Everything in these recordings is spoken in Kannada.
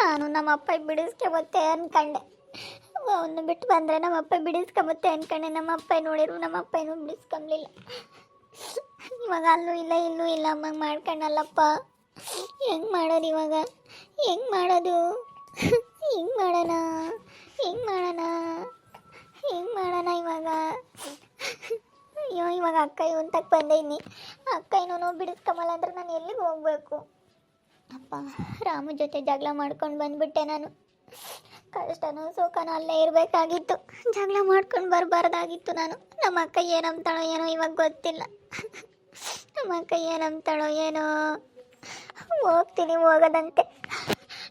ನಾನು ನಮ್ಮ ಅಪ್ಪ ಬಿಡಿಸ್ಕೊಂಬತ್ತೆ ಅನ್ಕಂಡೆ. ಅವನ್ನ ಬಿಟ್ಟು ಬಂದರೆ ನಮ್ಮ ಅಪ್ಪ ಬಿಡಿಸ್ಕೊಂಬತ್ತೆ ಅನ್ಕಂಡೆ. ನಮ್ಮ ಅಪ್ಪ ನೋಡಿರು ನಮ್ಮ ಅಪ್ಪ ಏನೂ ಬಿಡಿಸ್ಕೊಂಬ್ಲಿಲ್ಲ ಇವಾಗ ಅಲ್ಲೂ ಇಲ್ಲ, ಇಲ್ಲೂ ಇಲ್ಲ. ಅಮ್ಮ ಮಾಡ್ಕೊಂಡಲ್ಲಪ್ಪ. ಹೆಂಗೆ ಮಾಡೋದು ಇವಾಗ? ಹೆಂಗೆ ಮಾಡೋದು? ಹೆಂಗೆ ಮಾಡೋಣ? ಹೆಂಗೆ ಮಾಡೋಣ? ಹೆಂಗೆ ಮಾಡೋಣ ಇವಾಗ? ಅಯ್ಯೋ, ಇವಾಗ ಅಕ್ಕ ಇವಂತಕ್ಕೆ ಬಂದೈನಿ ಅಕ್ಕ ಏನೋ ಬಿಡಿಸ್ಕೊಂಬಲ್ಲ ಅಂದ್ರೆ ನಾನು ಎಲ್ಲಿಗೆ ಹೋಗ್ಬೇಕು? ಅಪ್ಪ ರಾಮು ಜೊತೆ ಜಗಳ ಮಾಡ್ಕೊಂಡು ಬಂದ್ಬಿಟ್ಟೆ ನಾನು. ಕಷ್ಟನೋ ಸುಖನೋ ಅಲ್ಲೇ ಇರಬೇಕಾಗಿತ್ತು. ಜಗಳ ಮಾಡ್ಕೊಂಡು ಬರಬಾರ್ದಾಗಿತ್ತು ನಾನು. ನಮ್ಮ ಅಕ್ಕ ಏನಂತಾಳೋ ಏನೋ ಇವಾಗ ಗೊತ್ತಿಲ್ಲ. ನಮ್ಮ ಅಕ್ಕ ಏನಂತಾಳೋ ಏನೋ. ಹೋಗ್ತೀನಿ, ಹೋಗದಂತೆ.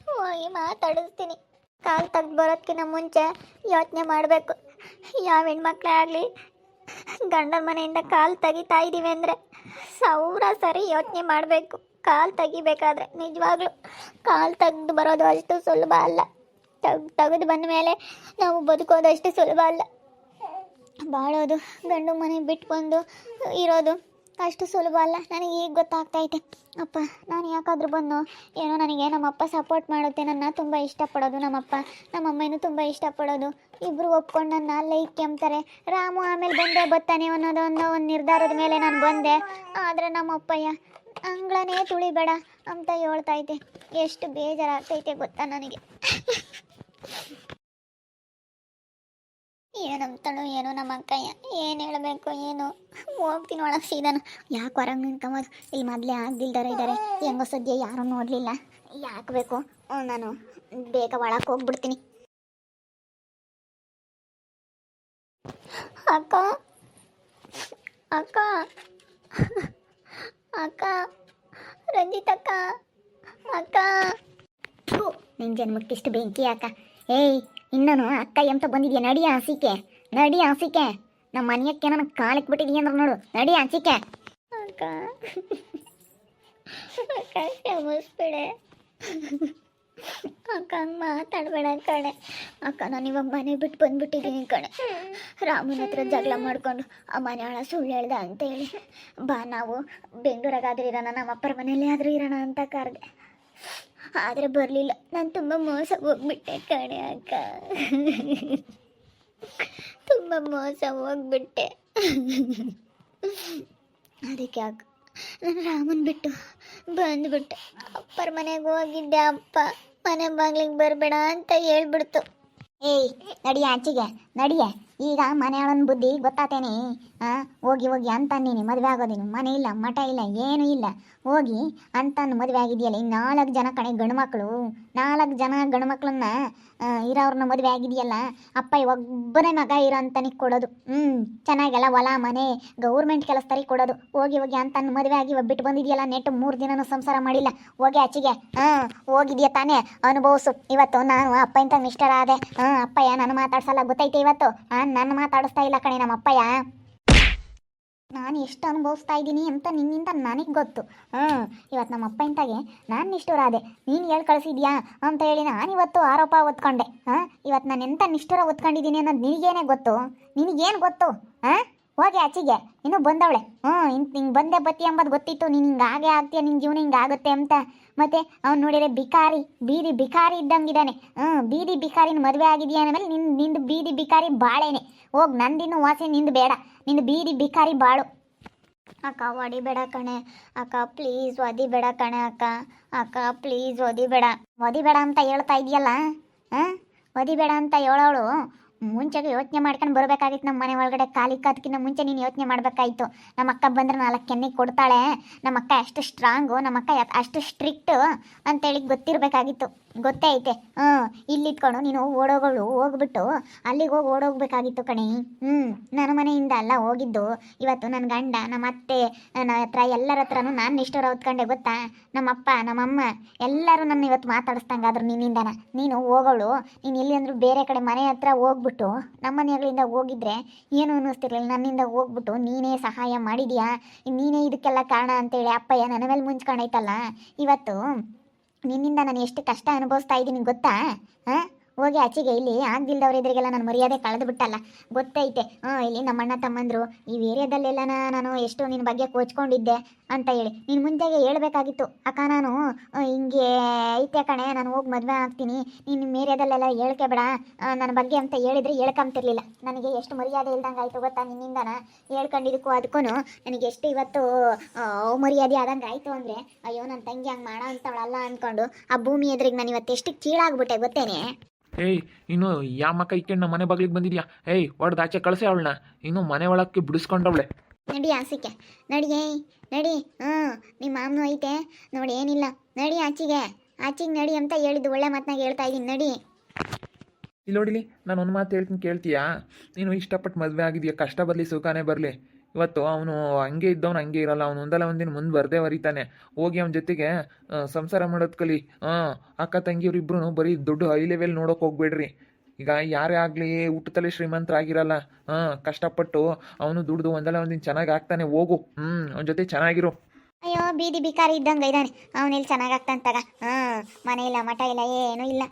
ಹೋಗಿ ಮಾತಾಡಿಸ್ತೀನಿ. ಕಾಲು ತೆಗ್ದು ಬರೋದಕ್ಕಿಂತ ಮುಂಚೆ ಯೋಚನೆ ಮಾಡಬೇಕು. ಯಾವ ಹೆಣ್ಮಕ್ಳೇ ಆಗಲಿ, ಗಂಡನ ಮನೆಯಿಂದ ಕಾಲು ತೆಗಿತಾ ಇದ್ದೀವಿ ಅಂದರೆ ಸಾವಿರ ಸರಿ ಯೋಚನೆ ಮಾಡಬೇಕು. ಕಾಲು ತೆಗಿಬೇಕಾದ್ರೆ. ನಿಜವಾಗ್ಲೂ ಕಾಲು ತೆಗೆದು ಬರೋದು ಅಷ್ಟು ಸುಲಭ ಅಲ್ಲ. ತೆಗ್, ತೆಗೆದು ಬಂದ ಮೇಲೆ ನಾವು ಬದುಕೋದು ಅಷ್ಟು ಸುಲಭ ಅಲ್ಲ. ಬಾಳೋದು, ಗಂಡು ಮನೆ ಬಿಟ್ಟು ಬಂದು ಇರೋದು ಅಷ್ಟು ಸುಲಭ ಅಲ್ಲ. ನನಗೆ ಈಗ ಗೊತ್ತಾಗ್ತೈತೆ ಅಪ್ಪ, ನಾನು ಯಾಕಾದ್ರೂ ಬಂದು ಏನೋ ನನಗೆ ನಮ್ಮಪ್ಪ ಸಪೋರ್ಟ್ ಮಾಡುತ್ತೆ. ನನ್ನ ತುಂಬ ಇಷ್ಟಪಡೋದು ನಮ್ಮಪ್ಪ. ನಮ್ಮಮ್ಮನೂ ತುಂಬ ಇಷ್ಟಪಡೋದು. ಇಬ್ಬರು ಒಪ್ಕೊಂಡು ನನ್ನ ಲೈಕ್ ಕೆಮ್ತಾರೆ. ರಾಮು ಆಮೇಲೆ ಬಂದೆ ಬತ್ತಾನೆ ಅನ್ನೋದು ಅನ್ನೋ ಒಂದು ನಿರ್ಧಾರದ ಮೇಲೆ ನಾನು ಬಂದೆ. ಆದರೆ ನಮ್ಮಪ್ಪಯ್ಯ ಅಂಗಳನೇ ತುಳಿಬೇಡ ಅಂತ ಹೇಳ್ತೈತೆ ಎಷ್ಟು ಬೇಜಾರಾಗ್ತೈತೆ ಗೊತ್ತಾ ನನಗೆ. ಏನಂತಳು ಏನು ನಮ್ಮ ಅಕ್ಕಯ್ಯ, ಏನು ಹೇಳಬೇಕು, ಏನು? ಹೋಗ್ತೀನಿ ಒಳಗೆ ಸೀದಾನು. ಯಾಕೆ ಹೊರಗೆ ನಿಂತ್ಕೊಂಬೋದು ಇಲ್ಲಿ ಮೊದಲೇ ಆಗ್ದಿಲ್ದಾರ ಇದ್ದಾರೆ ಹೆಂಗೋ ಸದ್ಯ ಯಾರು ನೋಡಲಿಲ್ಲ. ಯಾಕೆ ಬೇಕು? ನಾನು ಬೇಗ ಒಳಗೆ ಹೋಗ್ಬಿಡ್ತೀನಿ. ಅಕ್ಕ. ಅಕ್ಕ. ಅಕ್ಕ, ರಂಜಿತ್ ಅಕ್ಕ ಅಕ್ಕ. ನಿನ್ನ ಜನ್ಮಕ್ಕಿಷ್ಟು ಬೆಂಕಿ ಅಕ್ಕ. ಏಯ್, ಇನ್ನನು ಅಕ್ಕ ಎಂತ ಬಂದಿದ್ಯಾ? ನಡಿ ಹಸಿಕೆ ನಡಿ ಹಸಿಕೆ ನಮ್ಮ ಮನೆಯಕ್ಕೆ ನನಗೆ ಕಾಲಕ್ಕೆ ಬಿಟ್ಟಿದೀಯ ಅಂದ್ರೆ ನೋಡು. ನಡಿ ಹಸಿಕೆ ಅಕ್ಕ ಅಕ್ಕ, ಕ್ಷಮಿಸ್ಬಿಡೆ. ಅಕ್ಕ ಹಂಗೆ ಮಾತಾಡಬೇಡ ಕಣೆ. ಅಕ್ಕ, ನಾನು ಇವಾಗ ಮನೆ ಬಿಟ್ಟು ಬಂದ್ಬಿಟ್ಟಿದ್ದೀನಿ ಕಣೆ. ರಾಮನ ಹತ್ರ ಜಗಳ ಮಾಡ್ಕೊಂಡು ಆ ಮನೆ ಆಳ ಸುಳ್ಳು ಹೇಳ್ದ ಅಂತ ಹೇಳಿ. ಬಾ, ನಾವು ಬೆಂಗಳೂರಾಗಾದ್ರೂ ಇರೋಣ, ನಮ್ಮ ಅಪ್ಪರ ಮನೇಲಿ ಆದರೂ ಇರೋಣ ಅಂತ ಕರೆದೆ. ಆದರೆ ಬರಲಿಲ್ಲ. ನಾನು ತುಂಬ ಮೋಸ ಹೋಗ್ಬಿಟ್ಟೆ ಕಣೆ ಅಕ್ಕ. ತುಂಬ ಮೋಸ ಹೋಗ್ಬಿಟ್ಟೆ. ಅದಕ್ಕೆ ಅಕ್ಕ, ನಾನು ರಾಮನ್ ಬಿಟ್ಟು ಬಂದ್ಬಿಟ್ಟೆ. ಅಪ್ಪರ ಮನೆಗೆ ಹೋಗಿದ್ದೆ ಅಪ್ಪ ಮನೆ ಬಾಗ್ಲಿಗೆ ಬರಬೇಡ ಅಂತ ಹೇಳ್ಬಿಡ್ತು. ಏಯ್ ನಡಿಯ ಆಚೆಗೆ ನಡಿಯ. ಈಗ ಮನೆಯೊಳನ್ ಬುದ್ಧಿ ಗೊತ್ತಾತೇನೆ. ಆ, ಹೋಗಿ ಹೋಗಿ ಅಂತ ನೀನು ಮದುವೆ ಆಗೋದೇನು ಮನೆ ಇಲ್ಲ, ಮಠ ಇಲ್ಲ, ಏನೂ ಇಲ್ಲ. ಹೋಗಿ ಅಂತ ಮದುವೆ ಆಗಿದೆಯಲ್ಲ ಇನ್ನು ನಾಲ್ಕು ಜನ ಕಣೆ ಗಂಡು ಮಕ್ಕಳು ನಾಲ್ಕು ಜನ ಗಂಡು ಮಕ್ಕಳನ್ನ ಇರೋರ್ನ ಮದುವೆ ಆಗಿದೆಯಲ್ಲ, ಅಪ್ಪ ಒಬ್ಬನೇ ಮಗ ಇರೋ ಅಂತನಿಗೆ ಕೊಡೋದು. ಹ್ಞೂ ಚೆನ್ನಾಗೆಲ್ಲ ಹೊಲ, ಮನೆ, ಗೌರ್ಮೆಂಟ್ ಕೆಲಸದಲ್ಲಿ ಕೊಡೋದು. ಹೋಗಿ ಹೋಗಿ ಅಂತ ಮದುವೆ ಆಗಿ ಬಿಟ್ಟು ಬಂದಿದೆಯಲ್ಲ ನೆಟ್ ಮೂರು ದಿನನೂ ಸಂಸಾರ ಮಾಡಿಲ್ಲ. ಹೋಗಿ ಅಚ್ಚಿಗೆ ಹಾಂ ಹೋಗಿದ್ಯಾ ತಾನೇ? ಅನುಭವಿಸು. ಇವತ್ತು ನಾನು ಅಪ್ಪ ಇಂತ ಆದೆ ಹಾಂ ಅಪ್ಪಯ್ಯ, ನಾನು ಮಾತಾಡ್ಸಲ್ಲ, ಗೊತ್ತೈತೆ ಇವತ್ತು? ಹಾಂ ನನ್ನ ಮಾತಾಡಿಸ್ತಾ ಇಲ್ಲ ಕಣೆ ನಮ್ಮಪ್ಪಯ್ಯ. ನಾನು ಎಷ್ಟು ಅನುಭವಿಸ್ತಾ ಇದ್ದೀನಿ ಅಂತ ನಿನ್ನಿಂದ ನನಗೆ ಗೊತ್ತು. ಹ್ಞೂ ಇವತ್ತು ನಮ್ಮ ಅಪ್ಪ ಇಂತಾಗೆ, ನಾನು ನಿಷ್ಠುರ ಆದೆ. ನೀನು ಹೇಳಿ ಕಳಿಸಿದ್ಯಾ ಅಂತ ಹೇಳಿ ನಾನು ಇವತ್ತು ಆರೋಪ ಒತ್ಕೊಂಡೆ ಹಾಂ ಇವತ್ತು ನಾನು ಎಂಥ ನಿಷ್ಠುರ ಒತ್ಕೊಂಡಿದ್ದೀನಿ ಅನ್ನೋದು ನಿನಗೇನೆ ಗೊತ್ತು? ನಿನಗೇನು ಗೊತ್ತು? ಹಾಂ ಹೋಗಿ ಆಚೆಗೆ. ಇನ್ನೂ ಬಂದವಳೆ. ಹ್ಞೂ ಇಂತ ಹಿಂಗೆ ಬಂದೆ ಬತ್ತಿ ಎಂಬುದು ಗೊತ್ತಿತ್ತು. ನೀನು ಹಿಂಗೆ ಹಾಗೆ ಆಗ್ತೀಯ ನಿನ್ನ ಜೀವನ ಹಿಂಗೆ ಆಗುತ್ತೆ ಅಂತ. ಮತ್ತೆ ಅವ್ನು ನೋಡಿದ್ರೆ ಬಿಕಾರಿ ಬೀದಿ ಬಿಕಾರಿ ಇದ್ದಂಗಿದ್ದಾನೆ. ಹ್ಞೂ ಬೀದಿ ಬಿಕಾರಿನ ಮದುವೆ ಆಗಿದೆಯಾ ಅಂದಮೇಲೆ ನಿನ್ನ ನಿಂದು ಬೀದಿ ಬಿಕಾರಿ ಬಾಳೇನೆ. ಹೋಗಿ, ನಂದಿನ್ನು ವಾಸಿ ನಿಂದು ಬೇಡ. ನಿಂದು ಬೀದಿ ಬಿಕಾರಿ ಬಾಳು. ಅಕ್ಕ ಹೊಡಿಬೇಡ ಕಣೆ. ಅಕ್ಕ, ಪ್ಲೀಸ್ ಒದಿಬೇಡ ಕಣೆ ಅಕ್ಕ. ಅಕ್ಕ, ಪ್ಲೀಸ್ ಒದಿಬೇಡ. ಒದಿಬೇಡ ಅಂತ ಹೇಳ್ತಾ ಇದೆಯಲ್ಲ ಹಾಂ ಒದಿಬೇಡ ಅಂತ ಹೇಳೋಳು. ಮುಂಚೆಗೆ ಯೋಚನೆ ಮಾಡ್ಕೊಂಡು ಬರಬೇಕಾಗಿತ್ತು ನಮ್ಮ ಮನೆ ಒಳಗಡೆ ಕಾಲಿ ಕಾದಕ್ಕಿಂತ ಮುಂಚೆ ನೀನು ಯೋಚನೆ ಮಾಡಬೇಕಾಯ್ತು. ನಮ್ಮ ಅಕ್ಕ ಬಂದ್ರೆ ನಾಲ್ಕು ಕೆನ್ನೆ ಕೊಡ್ತಾಳೆ. ನಮ್ಮ ಅಕ್ಕ ಅಷ್ಟು ಸ್ಟ್ರಾಂಗು ನಮ್ಮ ಅಕ್ಕ ಅಷ್ಟು ಸ್ಟ್ರಿಕ್ಟು ಅಂತೇಳಿ ಗೊತ್ತಿರಬೇಕಾಗಿತ್ತು. ಗೊತ್ತೇ ಐತೆ. ಹ್ಞೂ ಇಲ್ಲಿತ್ಕೊಂಡು ನೀನು ಓಡೋಗಳು, ಹೋಗ್ಬಿಟ್ಟು ಅಲ್ಲಿಗೆ ಹೋಗಿ ಓಡೋಗ್ಬೇಕಾಗಿತ್ತು ಕಣಿ. ಹ್ಞೂ ನನ್ನ ಮನೆಯಿಂದ ಅಲ್ಲ ಹೋಗಿದ್ದು. ಇವತ್ತು ನನ್ನ ಗಂಡ ನಮ್ಮ ಅತ್ತೆ, ನನ್ನ ಹತ್ರ, ಎಲ್ಲರ ಹತ್ರನೂ ನಾನು ನಿಷ್ಠರ ಹೊತ್ಕೊಂಡೆ ಗೊತ್ತಾ? ನಮ್ಮಪ್ಪ, ನಮ್ಮಮ್ಮ ಎಲ್ಲರೂ ನನ್ನ ಇವತ್ತು ಮಾತಾಡಿಸ್ದಂಗಾದ್ರು ನಿನ್ನಿಂದನ. ನೀನು ಹೋಗೋಳು, ನೀನು ಇಲ್ಲಿ ಅಂದರೂ ಬೇರೆ ಕಡೆ ಮನೆ ಹತ್ರ ಹೋಗ್ಬಿಟ್ಟು ನಮ್ಮ ಮನೆಗಳಿಂದ ಹೋಗಿದ್ರೆ ಏನು ಅನ್ನಿಸ್ತಿರ್ಲಿಲ್ಲ. ನನ್ನಿಂದ ಹೋಗ್ಬಿಟ್ಟು ನೀನೇ ಸಹಾಯ ಮಾಡಿದ್ಯಾ? ನೀನೇ ಇದಕ್ಕೆಲ್ಲ ಕಾರಣ ಅಂತೇಳಿ ಅಪ್ಪಯ್ಯ ನನ್ನ ಮೇಲೆ ಮುಂಚ್ಕೊಂಡೈತಲ್ಲ ಇವತ್ತು ನಿನ್ನಿಂದ ನಾನು ಎಷ್ಟು ಕಷ್ಟ ಅನುಭವಿಸ್ತಾ ಇದ್ದೀನಿ ಗೊತ್ತಾ? ಹಾಂ? ಹೋಗಿ ಆಚೆಗೆ ಇಲ್ಲಿ ಆಗ್ದಿಲ್ದವ್ರ ಇದ್ರಿಗೆಲ್ಲ ನಾನು ಮರ್ಯಾದೆ ಕಳೆದು ಬಿಟ್ಟಲ್ಲ. ಗೊತ್ತೈತೆ. ಹಾಂ, ಇಲ್ಲಿ ನಮ್ಮ ಅಣ್ಣ ತಮ್ಮಂದ್ರು, ಈ ಏರಿಯಾದಲ್ಲೆಲ್ಲ ನಾನು ಎಷ್ಟು ನಿನ್ನ ಬಗ್ಗೆ ಕೋಚ್ಕೊಂಡಿದ್ದೆ ಅಂತ ಹೇಳಿ. ನೀನು ಮುಂಚೆಗೆ ಹೇಳ್ಬೇಕಾಗಿತ್ತು. ಅಕ್ಕ, ನಾನು ಹಿಂಗೆ ಐತೆ ಕಣೆ, ನಾನು ಹೋಗಿ ಮದುವೆ ಆಗ್ತೀನಿ. ನೀನು ಏರಿಯಾದಲ್ಲೆಲ್ಲ ಹೇಳ್ಕೆ ಬೇಡ. ನನ್ನ ಬಗ್ಗೆ ಅಂತ ಹೇಳಿದ್ರೆ ಹೇಳ್ಕೊಂತಿರ್ಲಿಲ್ಲ ನನಗೆ ಎಷ್ಟು ಮರ್ಯಾದೆ ಇಲ್ದಂಗೆ ಆಯಿತು ಗೊತ್ತಾ ನಿನ್ನಿಂದನ? ಹೇಳ್ಕೊಂಡಿದ್ದಕ್ಕೂ ಅದಕ್ಕೂ ನನಗೆ ಎಷ್ಟು ಇವತ್ತು ಮರ್ಯಾದೆ ಆದಂಗೆ ಆಯಿತು ಅಂದರೆ, ಅಯ್ಯೋ ನನ್ನ ತಂಗಿ ಹಂಗೆ ಮಾಡೋ ಅಂತವಳಲ್ಲ ಅಂದ್ಕೊಂಡು ಆ ಭೂಮಿ ಎದುರಿಗೆ ನಾನು ಇವತ್ತು ಎಷ್ಟು ಕೀಳಾಗ್ಬಿಟ್ಟೆ ಗೊತ್ತೇನೆ? ಏಯ್ ಇನ್ನು ಯಾಮಕ್ಕ ಇಕ್ಕೊಂಡು ನಮ್ಮ ಮನೆ ಬಾಗಿಲಿಗೆ ಬಂದಿದ್ಯಾ? ಏಯ್ ಹೊಡ್ದು ಆಚೆ ಕಳಿಸೆ ಅವಳನ್ನ. ಇನ್ನು ಮನೆ ಒಳಕ್ಕೆ ಬಿಡಿಸ್ಕೊಂಡವಳೆ. ನಡಿ ಆಸಿಕೆ ನಡಿ ಏಯ್ ನಡಿ. ಹ್ಞೂ ನಿಮ್ಮ ಮಾಮನು ಐತೆ. ನೋಡಿ ಏನಿಲ್ಲ. ನಡಿ ಆಚೆಗೆ. ಆಚೆಗೆ ನಡಿ ಅಂತ ಹೇಳಿದ್ದು ಒಳ್ಳೆ ಮಾತನಾಗ ಹೇಳ್ತಾ ಇದ್ದೀನಿ. ನಡಿ. ಇಲ್ಲಿ ನೋಡಿಲಿ ನಾನು ಒಂದು ಮಾತು ಹೇಳ್ತೀನಿ ಕೇಳ್ತೀಯಾ? ನೀನು ಇಷ್ಟಪಟ್ಟು ಮದುವೆ ಆಗಿದೆಯಾ? ಕಷ್ಟ ಬರಲಿ ಸುಖನೇ ಬರಲಿ. ಇವತ್ತು ಅವನು ಹಂಗೆ ಇದ್ದವನು, ಹಂಗೆ ಇರಲ್ಲ. ಅವನು ಒಂದಲ್ಲ, ಒಂದಿನ ಮುಂದೆ ಬರದೇ ಬರೀತಾನೆ. ಹೋಗಿ ಅವನ ಜೊತೆಗೆ ಸಂಸಾರ ಮಾಡೋದು ಕಲಿ. ಹಾಂ ಅಕ್ಕ ತಂಗಿಯವ್ರಿಬ್ರು ಬರೀ ದೊಡ್ಡ ಹೈ ಲೆವೆಲ್ ನೋಡೋಕೆ ಹೋಗ್ಬೇಡ್ರಿ. ಈಗ ಯಾರೇ ಆಗಲಿ ಶ್ರೀಮಂತ ಆಗಿರಲ್ಲ ಹಾಂ ಕಷ್ಟಪಟ್ಟು ಅವನು ದುಡ್ದು ಒಂದಲ್ಲ, ಒಂದಿನ ಚೆನ್ನಾಗಿ ಆಗ್ತಾನೆ. ಹೋಗು. ಹ್ಞೂ ಅವನ ಜೊತೆ ಚೆನ್ನಾಗಿರು. ಅಯ್ಯೋ, ಬೀದಿ ಬಿಕಾರಿ ಇದ್ದಂಗೆ ಇದ್ದಾನೆ ಅವನೆಲ್ಲಿ ಚೆನ್ನಾಗಾಗ್ತಂತಾಗ ಹಾಂ ಮನೆ ಇಲ್ಲ, ಮಠ ಇಲ್ಲ, ಏನೂ ಇಲ್ಲ.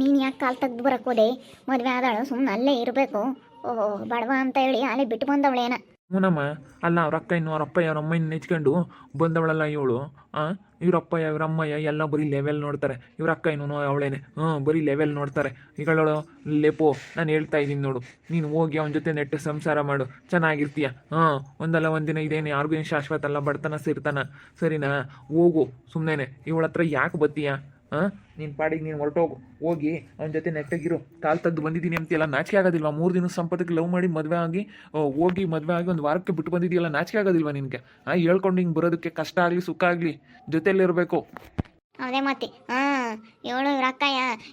ನೀನು ಯಾಕೆ ಕಾಲು ತೆಗ್ದು ಬರಕ್ಕೆ ಹೋದೆ? ಮದುವೆ ಆದಾಳು ಸುಮ್ಮನೆ ಅಲ್ಲೇ ಇರಬೇಕು. ಓಹೋ, ಬಡವ ಅಂತ ಹೇಳಿ ಅಲ್ಲೇ ಬಿಟ್ಟು ಬಂದವಳೇನ. ಹ್ಞೂನಮ್ಮ ಅಲ್ಲ ಅವ್ರ ಅಕ್ಕ ಇನ್ನು ಅವ್ರ ಅಪ್ಪಯ್ಯ ಅವ್ರ ಅಮ್ಮನ ನೆಚ್ಕೊಂಡು ಬಂದವಳಲ್ಲ ಇವಳು ಹಾಂ ಇವ್ರ ಅಪ್ಪಯ್ಯ ಇವ್ರ ಅಮ್ಮಯ್ಯ ಎಲ್ಲ ಬರೀ ಲೆವೆಲ್ ನೋಡ್ತಾರೆ. ಇವ್ರ ಅಕ್ಕ ಇನ್ನು ಅವಳೇನೆ. ಹ್ಞೂ, ಬರೀ ಲೆವೆಲ್ ನೋಡ್ತಾರೆ. ಇಗಳೋ ಲೆಪೋ ನಾನು ಹೇಳ್ತಾ ಇದ್ದೀನಿ ನೋಡು. ನೀನು ಹೋಗಿ ಅವನ ಜೊತೆ ನೆಟ್ಟು ಸಂಸಾರ ಮಾಡು. ಚೆನ್ನಾಗಿರ್ತೀಯ. ಹಾಂ ಒಂದಲ್ಲ ಒಂದಿನ ಇದೇನು, ಯಾರಿಗೂ ಏನು ಶಾಶ್ವತ ಅಲ್ಲ, ಬಡತನ, ಸೇರ್ತಾನ. ಸರಿನಾ? ಹೋಗು ಸುಮ್ಮನೆ ಇವಳ ಹತ್ರ ಯಾಕೆ ಬತ್ತೀಯ? ಹಾಂ? ನೀನು ಪಾಡಿಗೆ ನೀನು ಹೊರಟೋಗು. ಹೋಗಿ ಅವನ ಜೊತೆ ನೆಟ್ಟಗಿರು ಕಾಲು ತೆಗೆದು ಬಂದಿದ್ದೀನಿ ಅಂತೆಲ್ಲ ನಾಚಿಕೆ ಆಗೋದಿಲ್ವಾ? ಮೂರು ದಿನ ಸಂಪತ್ತಿಗೆ ಲವ್ ಮಾಡಿ ಮದುವೆ ಆಗಿ ಆ, ಹೋಗಿ ಮದುವೆ ಆಗಿ ಒಂದು ವಾರಕ್ಕೆ ಬಿಟ್ಟು ಬಂದಿದೆಯಲ್ಲ ನಾಚಿಕೆ ಆಗೋದಿಲ್ವಾ ನಿನಗೆ? ಹಾಂ ಹೇಳ್ಕೊಂಡು ಹಿಂಗೆ ಬರೋದಕ್ಕೆ ಕಷ್ಟ ಆಗಲಿ ಸುಖ ಆಗಲಿ ಜೊತೆಯಲ್ಲಿರಬೇಕು ಅದೇ ಮತ್ತೆ ಹಾಂ. ಇವಳು ಇವ್ರ ಗಾತಿ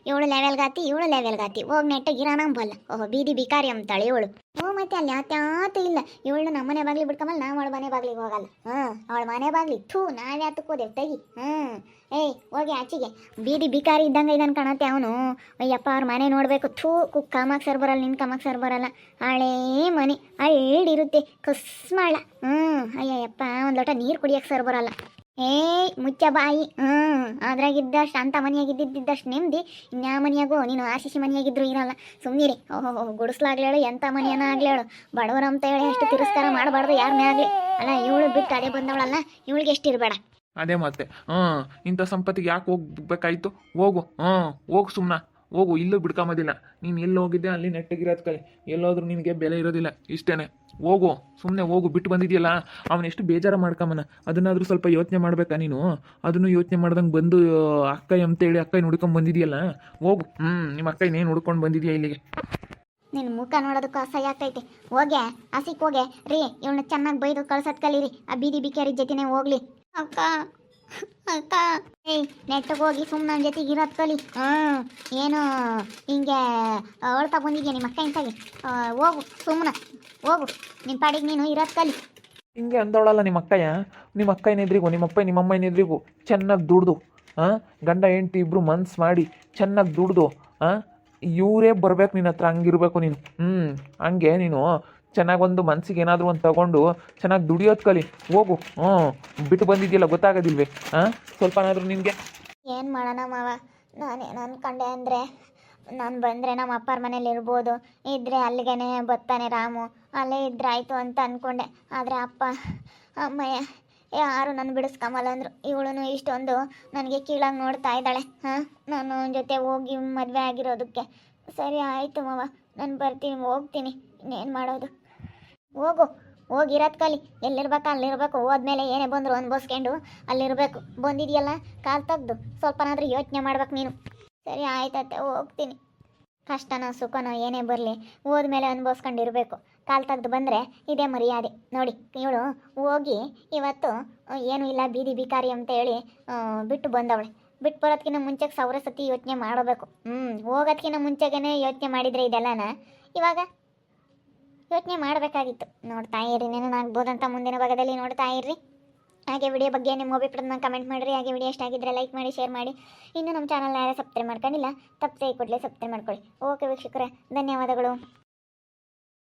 ಇವಳು ಲೆವೆಲ್ಗಾತಿ ಗಾತಿ. ಲೆವೆಲ್ಗಾತಿ ಹೋಗಿ ನೆಟ್ಟಾಗ ಇರೋಣಂಬಲ್ಲ ಓಹೋ, ಬೀದಿ ಬಿಕಾರಿ ಅಂತಾಳೆ ಇವಳು. ಹ್ಞೂ, ಮತ್ತೆ ಅಲ್ಲಿ ಯಾತ್ಯಾತು ಇಲ್ಲ. ಇವಳು ನಮ್ಮ ಮನೆ ಬಾಗ್ಲಿ ಬಿಡ್ಕೊಂಬಲ್ಲ ನಾವು ಅವಳ ಮನೆ ಬಾಗ್ಲಿಗೆ ಹೋಗಲ್ಲ. ಹಾಂ ಅವಳ ಮನೆ ಬಾಗ್ಲಿ. ಥೂ, ನಾವು ಯಾತಕ್ಕೆ ಹೋದೆವು ತಗಿ. ಹ್ಞೂ. ಏಯ್, ಹೋಗಿ ಆಚೆಗೆ. ಬೀದಿ ಬಿಕಾರಿ ಇದ್ದಂಗೆ ಇದನ್ನು ಕಾಣತ್ತೆ ಅವನು. ಅಯ್ಯಪ್ಪ, ಅವ್ರ ಮನೆ ನೋಡಬೇಕು. ಥೂ ಕುಕ್ ಕಾಮಕ್ಕೆ ಸರ್ ಬರಲ್ಲ ನಿನ್ನ ಕಾಮಕ್ಕೆ ಸರ್ ಬರಲ್ಲ. ಹಳೇ ಮನೆ ಹಳ್ಳಿರುತ್ತೆ ಕಸ್ಮಾಳ. ಹ್ಞೂ, ಅಯ್ಯಯ್ಯಪ್ಪ, ಒಂದು ಲೋಟ ನೀರು ಕುಡಿಯಕ್ಕೆ ಸರ್ ಬರಲ್ಲ. ಏಯ್, ಮುಚ್ಚ ಬಾಯಿ. ಹ್ಞೂ ಅದ್ರಾಗಿದ್ದಷ್ಟು ಅಂತ ಮನೆಯಾಗಿದ್ದಿದ್ದಷ್ಟು ನೆಮ್ಮದಿ ಇನ್ಯಾ ಮನೆಯಾಗೋ, ನೀನು ಆಶಿಸಿ ಮನೆಯಾಗಿದ್ರು ಇರಲ್ಲ. ಸುಮ್ಮನಿರಿ ಓಹೋ ಗುಡಿಸ್ಲಾಗ್ಲೇಳು ಎಂಥ ಮನೆಯನ್ನ ಆಗ್ಲೇಳು. ಬಡವರು ಅಂತ ಹೇಳಿ ಎಷ್ಟು ತಿರಸ್ಕಾರ ಮಾಡಬಾರ್ದು ಯಾರನ್ನೇ ಆಗಲಿ. ಅಲ್ಲ, ಇವಳು ಬಿಟ್ಟು ಅದೇ ಬಂದವಳಲ್ಲ, ಇವಳಿಗೆ ಎಷ್ಟು ಇರಬೇಡ. ಅದೇ ಮತ್ತೆ. ಹ್ಮ್, ಇಂಥ ಸಂಪತ್ತಿಗೆ ಯಾಕೆ ಹೋಗ್ಬೇಕಾಯ್ತು? ಹೋಗು. ಹ್ಮ್, ಹೋಗು ಸುಮ್ಮನೆ ಹೋಗು ಇಲ್ಲೂ ಬಿಡ್ಕೊಂಬೋದಿಲ್ಲ. ನೀನು ಎಲ್ಲಿ ಹೋಗಿದ್ದೆ ಅಲ್ಲಿ ನೆಟ್ಟಗಿರೋದು ಕೈ. ಎಲ್ಲೋದ್ರೂ ನಿನಗೆ ಬೆಲೆ ಇರೋದಿಲ್ಲ ಇಷ್ಟೇ ಹೋಗು ಸುಮ್ಮನೆ ಹೋಗು ಬಿಟ್ಟು ಬಂದಿದೆಯಲ್ಲ? ಅವನು ಎಷ್ಟು ಬೇಜಾರು ಮಾಡ್ಕೊಂಬನ ಅದನ್ನಾದರೂ ಸ್ವಲ್ಪ ಯೋಚನೆ ಮಾಡ್ಬೇಕಾ ನೀನು? ಅದನ್ನು ಯೋಚನೆ ಮಾಡ್ದಂಗೆ ಬಂದು ಅಕ್ಕ ಅಂತೇಳಿ ಅಕ್ಕೈ ನುಡ್ಕೊಂಡು ಬಂದಿದೆಯಲ್ಲ? ಹೋಗು. ಹ್ಞೂ ನಿಮ್ಮ ಅಕ್ಕ ಇನ್ನೇನು ಹುಡ್ಕೊಂಡು ಬಂದಿದೆಯಾ ಇಲ್ಲಿಗೆ? ನಿನ್ನ ಮುಖ ನೋಡೋದಕ್ಕೂ ಅಸಹ್ಯ ಆಗ್ತೈತೆ. ಹೋಗೆ ಹಸಿಕ್ ಹೋಗೆ. ರೀ ಇವಳನ್ನ ಚೆನ್ನಾಗಿ ಬೈದು ಕಳ್ಸೋದ್ ಕಲೀರಿ ಆ ಬೀದಿ ಬಿಕಾರಿ ಜೊತೆನೇ ಹೋಗ್ಲಿ. ಅಕ್ಕ ಅಕ್ಕ ನೆಟ್ಟಗೆ ಹೋಗಿ ಸುಮ್ಮನೆ ನನ್ನ ಜೊತೆ ಇರೋದು ಕಲಿ. ಹಾಂ ಏನು, ಹಿಂಗೆ ಹೊಳ್ತಾ ಬಂದಿದ್ಯಾ ನಿಮ್ಮ ಅಕ್ಕ ಇಂತಾಗಿ? ಹೋಗು ಸುಮ್ಮನೆ ಹೋಗು. ನಿನ್ನ ಪಾಡಿಗೆ ನೀನು ಇರೋದು ಕಲಿ. ಹಿಂಗೆ ಅಂದವಳಲ್ಲ ನಿಮ್ಮ ಅಕ್ಕಯ್ಯ? ನಿಮ್ಮ ಅಕ್ಕ ಏನಿದ್ರಿಗೂ ನಿಮ್ಮ ಅಪ್ಪ ನಿಮ್ಮ ಅಮ್ಮ ಏನಿದ್ರಿಗೂ ಚೆನ್ನಾಗಿ ದುಡ್ದು ಹಾಂ ಗಂಡ, ಹೆಂಡತಿ ಇಬ್ಬರು ಮನ್ಸು ಮಾಡಿ ಚೆನ್ನಾಗಿ ದುಡ್ದು ಹಾಂ ಇವರೇ ಬರ್ಬೇಕು ನಿನ್ನ ಹತ್ರ, ಹಂಗಿರ್ಬೇಕು ನೀನು. ಹ್ಞೂ ಹಂಗೆ ನೀನು ಚೆನ್ನಾಗಿ ಒಂದು ಮನ್ಸಿಗೆ ಏನಾದರೂ ಒಂದು ತಗೊಂಡು ಚೆನ್ನಾಗಿ ದುಡಿಯೋದು ಕಲಿ. ಹೋಗು. ಹ್ಞೂ ಬಿಟ್ಟು ಬಂದಿದ್ಯಲ್ಲ ಗೊತ್ತಾಗೋದಿಲ್ವೇ? ಹಾಂ ಸ್ವಲ್ಪನಾದರೂ ನಿನಗೆ? ಏನು ಮಾಡೋಣ ಮಾವ? ನಾನೇನು ಅನ್ಕೊಂಡೆ ಅಂದರೆ ನಾನು ಬಂದರೆ ನಮ್ಮ ಅಪ್ಪರ ಮನೇಲಿ ಇರ್ಬೋದು. ಇದ್ದರೆ ಅಲ್ಲಿಗೇನೆ ಬರ್ತಾನೆ ರಾಮು. ಅಲ್ಲೇ ಇದ್ರೆ ಆಯಿತು ಅಂತ ಅಂದ್ಕೊಂಡೆ ಆದರೆ ಅಪ್ಪ, ಅಮ್ಮಯ್ಯ, ಯಾರು ನನ್ನ ಬಿಡಿಸ್ಕೊಂಬಲ್ಲ ಅಂದರು. ಇವಳು ಇಷ್ಟೊಂದು ನನಗೆ ಕೀಳಾಗಿ ನೋಡ್ತಾ ಇದ್ದಾಳೆ. ಹಾಂ ನಾನು ಜೊತೆ ಹೋಗಿ ಮದುವೆ ಆಗಿರೋದಕ್ಕೆ. ಸರಿ, ಆಯಿತು ಮಾವ. ನಾನು ಬರ್ತೀನಿ, ಹೋಗ್ತೀನಿ. ಇನ್ನೇನು ಮಾಡೋದು? ಹೋಗು ಹೋಗಿರೋದು ಕಲಿ ಎಲ್ಲಿರ್ಬೇಕು, ಅಲ್ಲಿರ್ಬೇಕು. ಹೋದ್ಮೇಲೆ ಏನೇ ಬಂದರು ಅನ್ಭವಿಸ್ಕೊಂಡು ಅಲ್ಲಿರ್ಬೇಕು. ಬಂದಿದೆಯಲ್ಲ, ಕಾಲು ತೆಗ್ದು. ಸ್ವಲ್ಪನಾದ್ರೂ ಯೋಚನೆ ಮಾಡ್ಬೇಕು ನೀನು. ಸರಿ ಆಯ್ತತ್ತೆ ಹೋಗ್ತೀನಿ. ಕಷ್ಟನೋ, ಸುಖನೋ, ಏನೇ ಬರಲಿ. ಹೋದ್ಮೇಲೆ ಅನ್ಭವಿಸ್ಕೊಂಡಿರ್ಬೇಕು ಕಾಲು ತೆಗ್ದು ಬಂದರೆ ಇದೇ ಮರ್ಯಾದೆ. ನೋಡಿ, ಇವಳು ಹೋಗಿ ಇವತ್ತು ಏನೂ ಇಲ್ಲ, ಬೀದಿ ಬಿಕಾರಿ ಅಂತ ಹೇಳಿ ಬಿಟ್ಟು ಬಂದವಳೆ. ಬಿಟ್ಟು ಬರೋದಕ್ಕಿಂತ ಮುಂಚೆಗೆ ಸಾವಿರ ಸತಿ ಯೋಚನೆ ಮಾಡಬೇಕು. ಹ್ಞೂ ಹೋಗೋದಕ್ಕಿಂತ ಮುಂಚೆಗೇ ಯೋಚನೆ ಮಾಡಿದರೆ ಇದೆಲ್ಲನ? ಇವಾಗ ಯೋಚನೆ ಮಾಡಬೇಕಾಗಿತ್ತು. ನೋಡ್ತಾ ಇರಿ ಆಗ್ಬೋದಂತ ಮುಂದಿನ ಭಾಗದಲ್ಲಿ ನೋಡ್ತಾ ಇರ್ರಿ. ಹಾಗೆ ವಿಡಿಯೋ ಬಗ್ಗೆ ನಿಮ್ಮ ಅಭಿಪ್ರಾಯನ ಕಮೆಂಟ್ ಮಾಡಿರಿ. ಹಾಗೆ ವಿಡಿಯೋ ಇಷ್ಟ ಆಗಿದ್ರೆ ಲೈಕ್ ಮಾಡಿ ಶೇರ್ ಮಾಡಿ. ಇನ್ನು ನಮ್ಮ ಚಾನಲ್ನ ಯಾರು ಸಬ್ಸ್ಕ್ರೈಬ್ ಮಾಡ್ಕೊಂಡಿಲ್ಲ ತಪ್ಪದೆ ಕೂಡಲೇ ಸಬ್ಸ್ಕ್ರೈಬ್ ಮಾಡ್ಕೊಳ್ಳಿ. ಓಕೆ ವೀಕ್ಷಕರೇ, ಧನ್ಯವಾದಗಳು.